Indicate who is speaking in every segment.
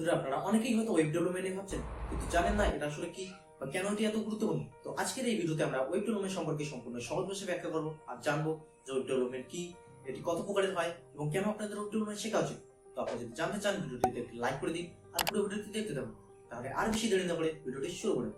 Speaker 1: বন্ধুরা, আপনারা অনেকেই হয়তো ওয়েব ডেভেলপমেন্ট নিয়ে ভাবছেন, কিন্তু জানেন না এটা আসলে কি বা কেন এটি এত গুরুত্বপূর্ণ? তো আজকের এই ভিডিওতে আমরা ওয়েব ডেভেলপমেন্ট সম্পর্কে সম্পূর্ণ সহজ ভাষায় ব্যাখ্যা করব আর জানব যে ওয়েব ডেভেলপমেন্ট কি, এটি কত প্রকারের হয় এবং কেন আপনাদের ওয়েব ডেভেলপমেন্ট শেখা উচিত। তো আপনি যদি জানতে চান, ভিডিওটিতে একটি লাইক করে দিন আর পুরো ভিডিওটি দেখতে থাকুন, তাহলে আর বেশি দেরি না করে ভিডিওটি শুরু করে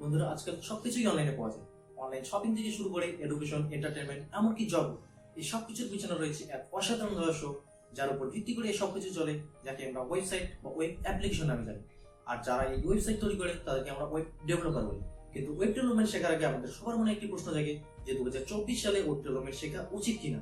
Speaker 1: বন্ধুরা, আজকাল সবকিছুই অনলাইনে পাওয়া যায়। অনলাইন শপিং থেকে শুরু করে এডুকেশন এন্টারটেনমেন্ট এমনকি জব এই সবকিছুর পিছনে রয়েছে এক অসাধারণ রহস্য যার উপর ভিত্তি করে এই সবকিছু চলে, যাকে আমরা ওয়েবসাইট বা ওয়েব অ্যাপ্লিকেশন নামে জানি। আর যারা এই ওয়েবসাইট তৈরি করে, তাদেরকে আমরা ওয়েব ডেভেলপার বলি। কিন্তু ওয়েব ডেভেলপমেন্ট শেখার আগে আমাদের সবার মনে একটি প্রশ্ন জাগে যে দু হাজার চব্বিশ সালে ওয়েব ডেভেলপমেন্ট শেখা উচিত কিনা।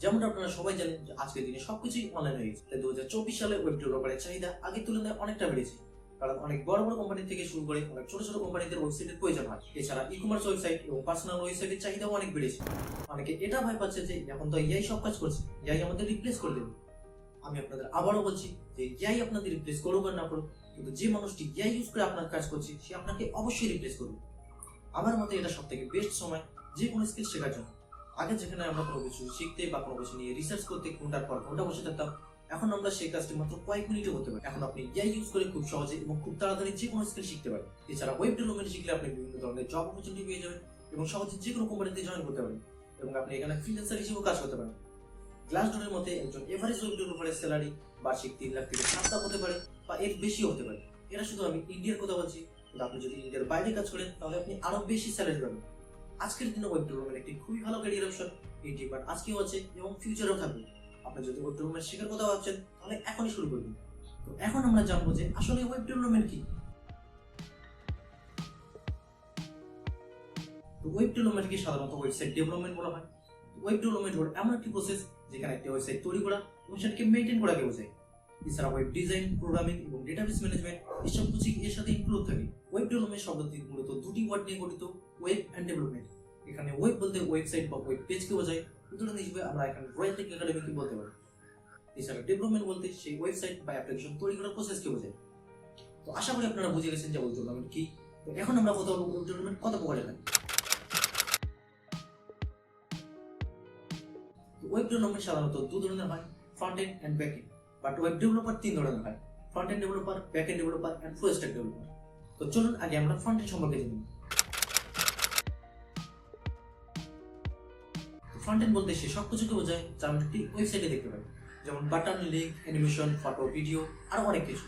Speaker 1: যেমনটা আপনারা সবাই জানেন আজকের দিনে সবকিছুই অনলাইন হয়ে গেছে। দু হাজার চব্বিশ সালে ওয়েব ডেভেলপারের চাহিদা আগের তুলনায় অনেকটা বেড়েছে। কারণ অনেক বড় বড় কোম্পানি থেকে শুরু করে অনেক ছোট ছোট কোম্পানিদের ওয়েবসাইটের প্রয়োজন হয়। এছাড়া ই কমার্স ওয়েবসাইট এবং পার্সোনাল ওয়েবসাইটের চাহিদাও অনেক বেড়েছে। অনেকে এটা ভয় পাচ্ছে যে, এখন তো ইয়াই সব কাজ করছে ইয়াই আমাদের রিপ্লেস করে দেবে। আমি আপনাদের আবারও বলছি যে ইয়াই আপনাদের রিপ্লেস করুক আর না করুক, কিন্তু যে মানুষটি ইয়াই ইউজ করে আপনার কাজ করছে, সে আপনাকে অবশ্যই রিপ্লেস করবে। আমার মতে এটা সব থেকে বেস্ট সময় যে কোনো স্কিল শেখার জন্য। আগে যেখানে আমরা কোনো কিছু শিখতে বা কোনো কিছু নিয়ে রিসার্চ করতে ঘণ্টার পর ঘণ্টা বসে থাকতাম এখন আমরা সেই কাজটি মাত্র কয়েক মিনিটে করতে পারি। এখন আপনি ইয়াই ইউজ করে খুব সহজে এবং খুব তাড়াতাড়ি যে কোনো স্কিল শিখতে পারেন। এছাড়া ওয়েব ডেভেলপমেন্ট শিখলে আপনি বিভিন্ন ধরনের জব অপরচুনিটি পেয়ে যাবেন এবং সহজে যে কোনো কোম্পানিতে জয়েন করতে পারেন এবং আপনি এখানে ফ্রিল্যান্সার হিসেবেও কাজ করতে পারেন। গ্লাস ডোরের মধ্যে একজন এভারেজ ওয়েব ডেভেলপারের স্যালারি বার্ষিক তিন লাখ থেকে সাত লাখ হতে পারে বা এর বেশিও হতে পারে। এটা শুধু আমি ইন্ডিয়ার কথা বলছি, কিন্তু আপনি যদি ইন্ডিয়ার বাইরে কাজ করেন, তাহলে আপনি আরও বেশি স্যালারি পাবেন। আজকের দিনে ওয়েব ডেভেলপমেন্ট একটি খুবই ভালো ক্যারিয়ার অপশন এই ডিপার্ট আজকেও আছে এবং ফিউচারেও থাকবে। আপনি যদি ওয়েব ডেভেলপমেন্ট শেখার কথা ভাবছেন, তাহলে এখনই শুরু করবেন তো এখন আমরা জানব যে আসলে ওয়েব ডেভেলপমেন্ট কি? তো ওয়েব ডেভেলপমেন্টকে সাধারণত ওয়েবসাইট ডেভেলপমেন্ট বলা হয়। ওয়েব ডেভেলপমেন্ট হলো এমন একটি প্রসেস যেখানে একটি ওয়েবসাইট তৈরি করা এবং সেটাকে মেনটেন করাকে বোঝায় এছাড়া ওয়েব ডিজাইন প্রোগ্রামিং এবং ডেটাবেস ম্যানেজমেন্ট এসব কিছু এর সাথে ইনক্লুড থাকে। ওয়েব ডেভেলপমেন্ট শব্দটি মূলত দুটি ওয়ার্ড নিয়ে গঠিত ওয়েব অ্যান্ড ডেভেলপমেন্ট এখানে ওয়েব বলতে ওয়েবসাইট বা ওয়েব পেজকে বোঝায়। উদাহরণ হিসেবে আমরা এখানে রয়্যাল টেক একাডেমিকে বলতে পারি? এছাড়া ডেভেলপমেন্ট বলতে সেই ওয়েবসাইট বা অ্যাপ্লিকেশন তৈরি করার প্রসেসকে বোঝায়? তো আশা করি আপনারা বুঝে গেছেন যে ওয়েব ডেভেলপমেন্ট কি? তো এখন আমরা কথা বলব ওয়েব কত প্রকারের হয় ওয়েব ডেভেলপমেন্ট সাধারণত দু ধরনের হয় front end and back end but web developer তিন ধরনের হয় front end developer back end developer and full stack developer তো চলুন আগে আমরা ফ্রন্ট এন্ড সম্পর্কে জানি ফ্রন্ট এন্ড বলতে সে সব কিছুকে বোঝায় যা আমরা একটি ওয়েবসাইটে দেখতে পাই যেমন button link animation photo video আরও অনেক কিছু।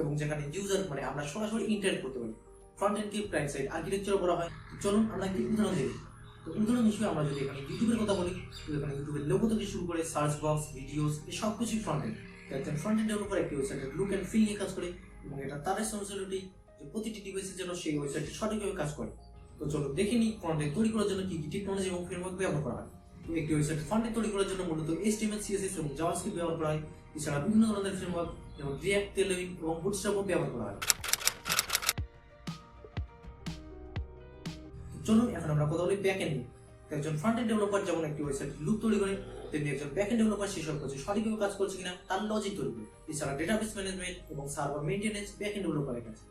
Speaker 1: এবং যেখানে ইউজার মানে আমরা সরাসরি ইন্টারেক্ট করতে পারি। ফ্রন্ট এন্ডকে ক্লায়েন্ট সাইড আর্কিটেকচার বলা হয়। চলুন আমরা একটি উদাহরণ দেখি। তো উদাহরণ হিসেবে আমরা যদি এখানে ইউটিউবের কথা বলি এখানে ইউটিউবের লোগো থেকে শুরু করে সার্চ বক্স ভিডিওস এই সব কিছুই ফ্রন্ট এন্ড একজন ফ্রন্ট এন্ড ডেভেলপার একটি ওয়েবসাইটের লুক অ্যান্ড ফিল নিয়ে কাজ করে এবং এটা তার রেসপন্সিবিলিটি যে প্রতিটি ডিভাইসের জন্য সেই ওয়েবসাইটটি সঠিকভাবে কাজ করে। তো চলো দেখে নিই ফ্রন্ট এন্ড তৈরি করার জন্য কি কি টেকনোলজি এবং ফ্রেমওয়ার্ক ব্যবহার করা হয়। একটি ওয়েবসাইট ফ্রন্ট তৈরি করার জন্য মূলত HTML, CSS এবং জাভাস্ক্রিপ্ট ব্যবহার করা হয়। এছাড়া বিভিন্ন ধরনের ফ্রেমওয়ার্ক যেমন রিয়াক্ট টেলউইং এবং বুটস্ট্র্যাপও ব্যবহার করা হয়। চলুন এখন আমরা কথা বলি ব্যাক এন্ড একজন ফ্রন্ট এন্ড ডেভেলপার যেমন একটি ওয়েবসাইট লুক তৈরি করে, তেমনি একজন ব্যাক এন্ড ডেভেলপার সেসব কিছু সঠিকভাবে কাজ করছে কিনা তার লজিক তৈরি করে। এছাড়া ডেটাবেস ম্যানেজমেন্ট এবং সার্ভার মেইনটেনেন্স ব্যাক এন্ড ডেভেলপারের কাছে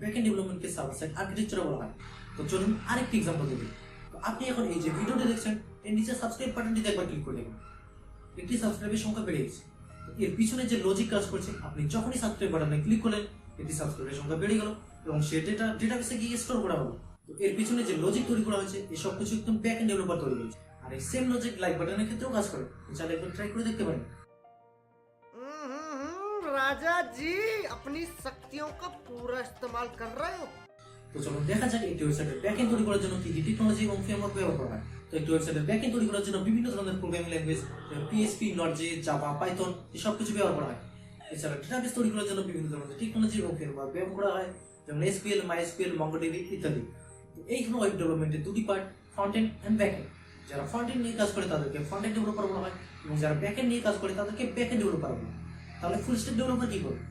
Speaker 1: ব্যাক এন্ড ডেভেলপমেন্টকে সার্ভার সাইড আর্কিটেকচার বলা হয়। তো চলুন আরেকটি এক্সাম্পল দেখি। আপনি এখন এই যে ভিডিওটি দেখছেন এর নিচে সাবস্ক্রাইব বাটনটিতে একবার ক্লিক করে দেখুন একটি সাবস্ক্রাইবের সংখ্যা বেড়ে গেছে তো এর পিছনে যে লজিক কাজ করছে আপনি যখনই সাবস্ক্রাইব বাটনে ক্লিক করলেন একটি সাবস্ক্রাইবের সংখ্যা বেড়ে গেল এবং সে ডেটা ডেটাবেসে গিয়ে স্টোর করা হলো তো এর পিছনে যে লজিক তৈরি করা হয়েছে এই সব কিছু একদম ব্যাক এন্ড ডেভেলপার তৈরি করেছে আর এই সেম লজিক লাইক বাটনের ক্ষেত্রেও কাজ করে তো চাইলে একবার ট্রাই করে দেখতে পারেন
Speaker 2: हम्म, राजा जी अपनी शक्तियों का पूरा इस्तेमाल कर रहे हो
Speaker 1: তো চলুন দেখা যাক একটি ওয়েবসাইটের ব্যাকএন্ড তৈরি করার জন্য কি কি টেকনোলজি এবং ফ্রেমওয়ার্ক ব্যবহার করা হয় তো একটি ওয়েবসাইটের ব্যাকএন্ড তৈরি করার জন্য বিভিন্ন ধরনের programming language PHP NodeJS Java Python এই সব কিছু ব্যবহার করা হয়। এছাড়া ডেটাবেস তৈরি করার জন্য বিভিন্ন ধরনের টেকনোলজি ফ্রেমওয়ার্ক ব্যবহার করা হয়, যেমন এসকিউএল মাইএসকিউএল মঙ্গোডিবি ইত্যাদি। তো এই হলো ওয়েব ডেভেলপমেন্টের দুটি part front end and back যারা ফ্রন্ট এন্ড নিয়ে কাজ করে, তাদেরকে ফ্রন্ট এন্ড ডেভেলপার বলা হয়, এবং যারা ব্যাক এন্ড নিয়ে কাজ করে, তাদেরকে ব্যাক এন্ড ডেভেলপার বলা হয়। তাহলে ফুল স্ট্যাক ডেভেলপার কি করবে?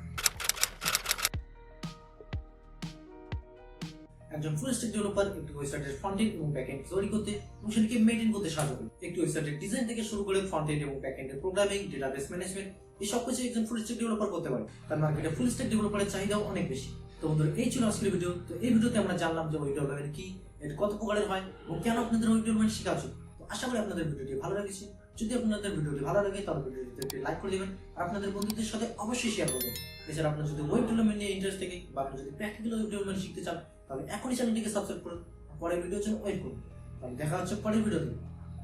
Speaker 1: একজন ফুল স্ট্যাক ডেভেলপার একটি ওয়েবসাইটের ফ্রন্ট এন্ড এবং ব্যাক এন্ড তৈরি করতে এবং সেটিকে মেইনটেইন করতে সাহায্য করে। একটি ওয়েবসাইটের ডিজাইন থেকে শুরু করে ফ্রন্ট এন্ড এবং ব্যাক এন্ডের প্রোগ্রামিং ডেটাবেস ম্যানেজমেন্ট এই সব কিছু একজন ফুল ডেভেলপার করতে পারে। তার মার্কেটে ফুল স্ট্যাক ডেভেলপারের চাহিদাও অনেক বেশি। তো বন্ধুরা, এই ছিল আজকের ভিডিও তো এই ভিডিওতে আমরা জানলাম যে ওয়েব ডেভেলপমেন্ট কি এটা কত প্রকারের হয় এবং কেন আপনাদের ওয়েব ডেভেলপমেন্ট শেখা উচিত। তো আশা করি আপনাদের ভিডিওটি ভালো লেগেছে। যদি আপনাদের ভিডিওটি ভালো লাগে, তাহলে ভিডিওটিতে একটি লাইক করে দেবেন আর আপনাদের বন্ধুদের সাথে অবশ্যই শেয়ার করবেন। এছাড়া আপনার যদি ওয়েব ডেভেলপমেন্ট নিয়ে ইন্টারেস্ট থাকে বা আপনি যদি প্র্যাকটিক্যাল ওয়েব ডেভেলপমেন্ট শিখতে চান তাহলে এখনই চ্যানেলটিকে সাবস্ক্রাইব করুন পরের ভিডিওর জন্য ওয়েট করুন। তাহলে দেখা হচ্ছে পরের ভিডিওতে